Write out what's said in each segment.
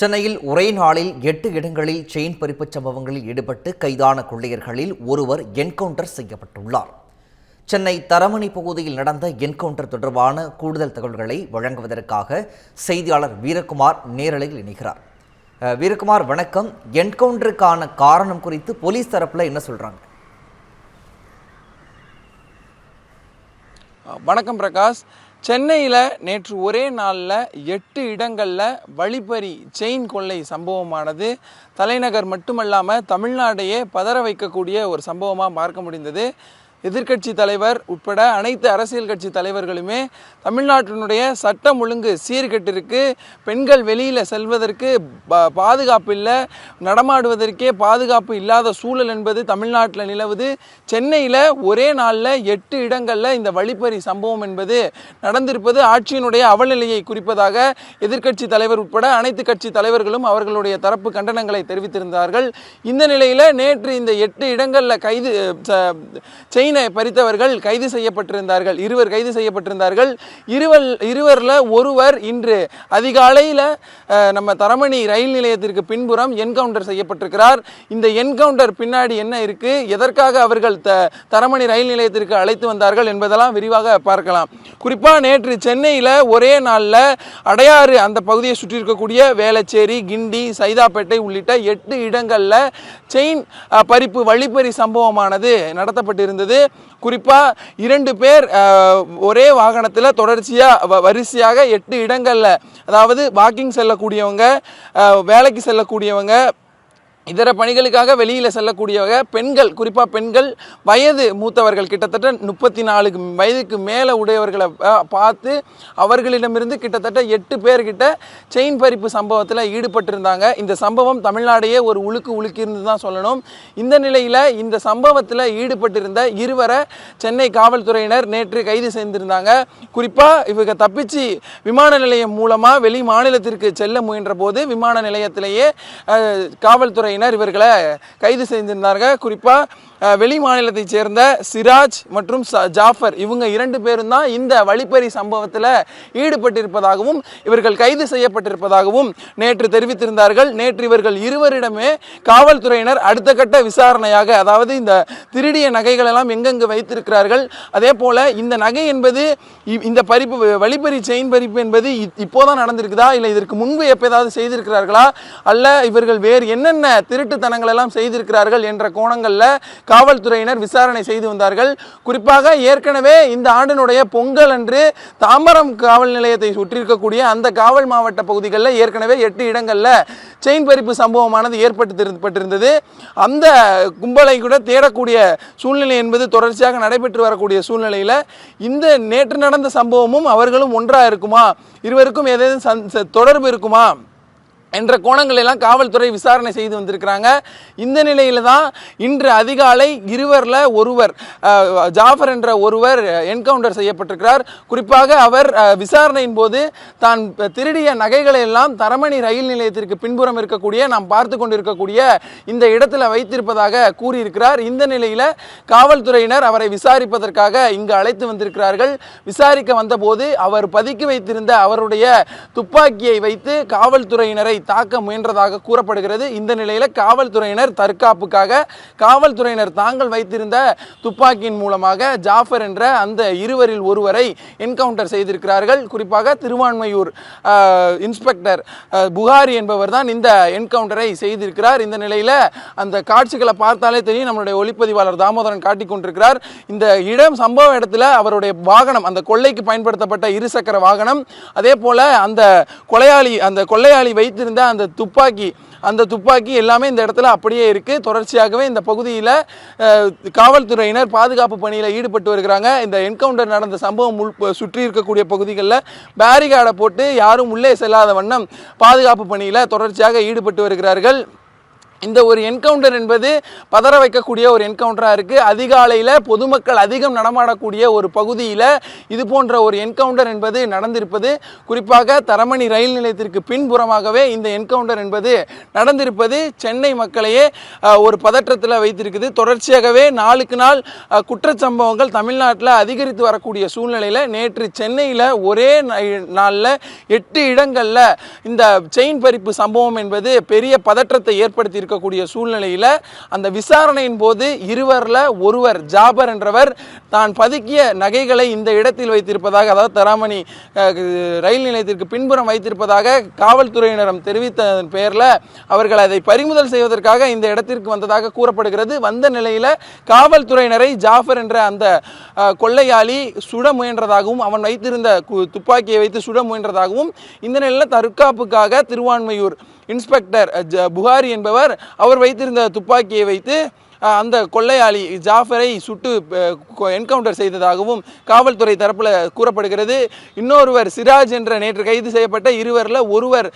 சென்னையில் ஒரே நாளில் எட்டு இடங்களில் செயின் பறிப்புச் சம்பவங்களில் ஈடுபட்டு கைதான கொள்ளையர்களில் ஒருவர் என்கவுண்டர் செய்யப்பட்டுள்ளார். சென்னை தரமணி பகுதியில் நடந்த என்கவுண்டர் தொடர்பான கூடுதல் தகவல்களை வழங்குவதற்காக செய்தியாளர் வீரகுமார் நேரலையில் இணைகிறார். வீரகுமார் வணக்கம். என்கவுண்டருக்கான காரணம் குறித்து போலீஸ் தரப்புல என்ன சொல்றாங்க? வணக்கம் பிரகாஷ். சென்னையில் நேற்று ஒரே நாளில் எட்டு இடங்களில் வழிப்பறி செயின் கொள்ளை சம்பவமானது. தலைநகர் மட்டுமல்லாமல் தமிழ்நாட்டையே பதற வைக்கக்கூடிய ஒரு சம்பவமாக பார்க்க முடிந்தது. எதிர்க்கட்சி தலைவர் உட்பட அனைத்து அரசியல் கட்சி தலைவர்களுமே தமிழ்நாட்டினுடைய சட்டம் ஒழுங்கு சீர்கெட்டிருக்கு பெண்கள் வெளியில் செல்வதற்கு பா- பாதுகாப்பு இல்லை நடமாடுவதற்கே பாதுகாப்பு இல்லாத சூழல் என்பது தமிழ்நாட்டில் நிலவுது. சென்னையில் ஒரே நாளில் எட்டு இடங்களில் இந்த வழிப்பறி சம்பவம் என்பது நடந்திருப்பது ஆட்சியினுடைய அவல்நிலையை குறிப்பதாக எதிர்க்கட்சி தலைவர் உட்பட அனைத்து கட்சி தலைவர்களும் அவர்களுடைய தரப்பு கண்டனங்களை தெரிவித்திருந்தார்கள். இந்த நிலையில் நேற்று இந்த எட்டு இடங்களில் கைது ச- மீனை பறித்தவர்கள் கைது செய்யப்பட்டிருந்தார்கள். இருவர் கைது செய்யப்பட்டிருந்தார்கள். இருவர் இருவரில் ஒருவர் இன்று அதிகாலையில் நம்ம தரமணி ரயில் நிலையத்திற்கு பின்புறம் என்கவுண்டர் செய்யப்பட்டிருக்கிறார். இந்த என்கவுண்டர் பின்னாடி என்ன இருக்குது எதற்காக அவர்கள் த தரமணி ரயில் நிலையத்திற்கு அழைத்து வந்தார்கள் என்பதெல்லாம் விரிவாக பார்க்கலாம். குறிப்பாக நேற்று சென்னையில் ஒரே நாளில் அடையாறு அந்த பகுதியை சுற்றி இருக்கக்கூடிய வேளச்சேரி கிண்டி சைதாப்பேட்டை உள்ளிட்ட எட்டு இடங்களில் செயின் பறிப்பு வழிப்பறி சம்பவமானது நடத்தப்பட்டிருந்தது. குறிப்பாக இரண்டு பேர் ஒரே வாகனத்தில் தொடர்ச்சியாக வரிசையாக எட்டு இடங்களில் அதாவது வாக்கிங் செல்லக்கூடியவங்க வேலைக்கு செல்லக்கூடியவங்க இதர பணிகளுக்காக வெளியில் செல்லக்கூடியவங்க பெண்கள் குறிப்பாக பெண்கள் வயது மூத்தவர்கள் கிட்டத்தட்ட முப்பத்தி நாலு வயதுக்கு மேலே உடையவர்களை பார்த்து அவர்களிடமிருந்து கிட்டத்தட்ட எட்டு பேர்கிட்ட செயின் பறிப்பு சம்பவத்தில் ஈடுபட்டிருந்தாங்க. இந்த சம்பவம் தமிழ்நாடையே ஒரு உழுக்கு உழுக்கிருந்து தான் சொல்லணும். இந்த நிலையில் இந்த சம்பவத்தில் ஈடுபட்டிருந்த இருவரை சென்னை காவல்துறையினர் நேற்று கைது செய்திருந்தாங்க. குறிப்பாக இவங்க தப்பிச்சு விமான நிலையம் மூலமாக வெளி மாநிலத்திற்கு செல்ல முயன்ற போது விமான நிலையத்திலேயே காவல்துறையினர் காவல்துறையினர் இவர்களை கைது செய்திருந்தார்கள். குறிப்பாக வெளி மாநிலத்தைச் சேர்ந்த சிராஜ் மற்றும் ஜாஃபர் இவங்க இரண்டு பேரும் தான் இந்த வழிப்பறி சம்பவத்தில் ஈடுபட்டிருப்பதாகவும் இவர்கள் கைது செய்யப்பட்டிருப்பதாகவும் நேற்று தெரிவித்திருந்தார்கள். நேற்று இவர்கள் இருவரிடமே காவல்துறையினர் அடுத்த கட்ட விசாரணையாக அதாவது இந்த திருடிய நகைகள் எல்லாம் எங்கெங்கு வைத்திருக்கிறார்கள். அதே போல இந்த நகை என்பது இந்த பறிப்பு வழிப்பறி செயின் பறிப்பு என்பது இ- இப்போதான் நடந்திருக்குதா? இல்லை இதற்கு முன்பு எப்போதாவது செய்திருக்கிறார்களா? அல்ல இவர்கள் வேறு என்னென்ன திருட்டுத்தனங்கள் எல்லாம் செய்திருக்கிறார்கள் என்ற கோணங்களில் காவல்துறையினர் விசாரணை செய்து வந்தார்கள். குறிப்பாக ஏற்கனவே இந்த ஆண்டினுடைய பொங்கல் அன்று தாம்பரம் காவல் நிலையத்தை சுற்றியிருக்கக்கூடிய அந்த காவல் மாவட்ட பகுதிகளில் ஏற்கனவே எட்டு இடங்களில் செயின் பறிப்பு சம்பவமானது ஏற்பட்டு அந்த கும்பலை கூட தேடக்கூடிய சூழ்நிலை என்பது தொடர்ச்சியாக நடைபெற்று வரக்கூடிய சூழ்நிலையில் இந்த நேற்று நடந்த சம்பவமும் அவர்களும் ஒன்றாக இருக்குமா? இருவருக்கும் ஏதேனும் சந்- ச- தொடர்பு இருக்குமா? என்ற கோணங்கள் எல்லாம் காவல்துறை விசாரணை செய்து வந்திருக்கிறாங்க. இந்த நிலையில தான் இன்று அதிகாலை இருவரில் ஒருவர் ஜாஃபர் என்ற ஒருவர் என்கவுண்டர் செய்யப்பட்டிருக்கிறார். குறிப்பாக அவர் விசாரணையின் போது தான் திருடிய நகைகளை எல்லாம் தரமணி ரயில் நிலையத்திற்கு பின்புறம் இருக்கக்கூடிய நாம் பார்த்து கொண்டிருக்கக்கூடிய இந்த இடத்துல வைத்திருப்பதாக கூறியிருக்கிறார். இந்த நிலையில காவல்துறையினர் அவரை விசாரிப்பதற்காக இங்கு அழைத்து வந்திருக்கிறார்கள். விசாரிக்க வந்தபோது அவர் பதுக்கி வைத்திருந்த அவருடைய துப்பாக்கியை வைத்து காவல்துறையினரை தாக்க முயன்றதாக கூறப்படுகிறது. இந்த நிலையில் காவல்துறையினர் தற்காப்புக்காக காவல்துறையினர் தாங்கள் வைத்திருந்த துப்பாக்கியின் மூலமாக ஜாஃபர் என்ற அந்த இருவரில் ஒருவரை என்கவுண்டர் செய்திருக்கிறார்கள். குறிப்பாக திருவான்மையூர் இன்ஸ்பெக்டர் புகாரி என்பவர் தான் இந்த என்கவுண்டரை செய்திருக்கிறார். இந்த நிலையில் அந்த காட்சிகளை பார்த்தாலே தெரியும். நம்மளுடைய ஒளிப்பதிவாளர் தாமோதரன் காட்டிக் கொண்டிருக்கிறார். இந்த இடம் சம்பவ இடத்துல அவருடைய வாகனம் அந்த கொள்ளைக்கு பயன்படுத்தப்பட்ட இருசக்கர வாகனம் அதே போல அந்த கொலையாளி அந்த கொள்ளையாளி வைத்திருந்த அந்த துப்பாக்கி அந்த துப்பாக்கி எல்லாமே இந்த இடத்துல அப்படியே இருக்கு. தொடர்ச்சியாகவே இந்த பகுதியில் காவல்துறையினர் பாதுகாப்பு பணியில் ஈடுபட்டு வருகிறாங்க இந்த என்கவுண்டர் நடந்த சம்பவம் உள் சுற்றி இருக்கக்கூடிய பகுதிகளில் பேரிகார்டை போட்டு யாரும் உள்ளே செல்லாத வண்ணம் பாதுகாப்பு பணியில் தொடர்ச்சியாக ஈடுபட்டு வருகிறார்கள். இந்த ஒரு என்கவுண்டர் என்பது பதற வைக்கக்கூடிய ஒரு என்கவுண்டராக இருக்குது அதிகாலையில் பொதுமக்கள் அதிகம் நடமாடக்கூடிய ஒரு பகுதியில் இது போன்ற ஒரு என்கவுண்டர் என்பது நடந்திருப்பது. குறிப்பாக தரமணி ரயில் நிலையத்திற்கு பின்புறமாகவே இந்த என்கவுண்டர் என்பது நடந்திருப்பது. சென்னை மக்களையே ஒரு பதற்றத்தில் வைத்திருக்குது. தொடர்ச்சியாகவே நாளுக்கு நாள் குற்றச்சம்பவங்கள் தமிழ்நாட்டில் அதிகரித்து வரக்கூடிய சூழ்நிலையில் நேற்று சென்னையில் ஒரே நாளில் எட்டு இடங்களில் இந்த செயின் பறிப்பு சம்பவம் என்பது பெரிய பதற்றத்தை ஏற்படுத்தியிருக்கு. இருக்கக்கூடிய சூழ்நிலையில் அந்த விசாரணையின் போது இருவரில் ஒருவர் ஜாபர் என்றவர் தான் பதுக்கிய நகைகளை இந்த இடத்தில் வைத்திருப்பதாக அதாவது தராமணி ரயில் நிலையத்திற்கு பின்புறம் வைத்திருப்பதாக காவல்துறையினரும் தெரிவித்ததன் பெயரில் அவர்கள் அதை பறிமுதல் செய்வதற்காக இந்த இடத்திற்கு வந்ததாக கூறப்படுகிறது. வந்த நிலையில் காவல்துறையினரை ஜாஃபர் என்ற அந்த கொள்ளையாளி சுட முயன்றதாகவும் அவன் வைத்திருந்த துப்பாக்கியை வைத்து சுட முயன்றதாகவும் இந்த நிலையில் தற்காப்புக்காக திருவான்மையூர் இன்ஸ்பெக்டர் புகாரி என்பவர் அவர் வைத்திருந்த துப்பாக்கியை வைத்து அந்த கொள்ளையாளி ஜாஃபரை சுட்டு என்கவுண்டர் செய்ததாகவும் காவல்துறை தரப்பில் கூறப்படுகிறது. இன்னொருவர் சிராஜ் என்ற நேற்று கைது செய்யப்பட்ட இருவரில் ஒருவர்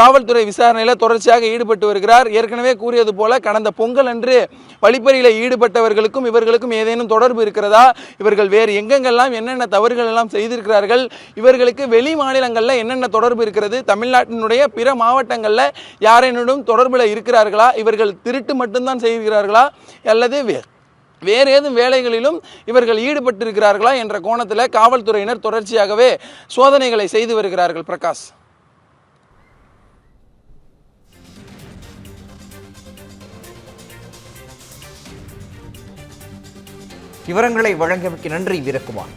காவல்துறை விசாரணையில் தொடர்ச்சியாக ஈடுபட்டு வருகிறார். ஏற்கனவே கூறியது போல கடந்த பொங்கல் அன்று வழிப்பறியில் ஈடுபட்டவர்களுக்கும் இவர்களுக்கும் ஏதேனும் தொடர்பு இருக்கிறதா? இவர்கள் வேறு எங்கெங்கெல்லாம் என்னென்ன தவறுகள் எல்லாம் செய்திருக்கிறார்கள்? இவர்களுக்கு வெளி மாநிலங்களில் என்னென்ன தொடர்பு இருக்கிறது? தமிழ்நாட்டினுடைய பிற மாவட்டங்களில் யாரேனும் தொடர்பில் இருக்கிறார்களா? இவர்கள் திருட்டு மட்டும்தான் செய்கிறார்களா? அல்லது வே- வேறு ஏதும் வேலைகளிலும் இவர்கள் ஈடுபட்டிருக்கிறார்களா என்ற கோணத்தில் காவல்துறையினர் தொடர்ச்சியாகவே சோதனைகளை செய்து வருகிறார்கள் பிரகாஷ். விவரங்களை வழங்கியமைக்கு நன்றி வீரக்குமார்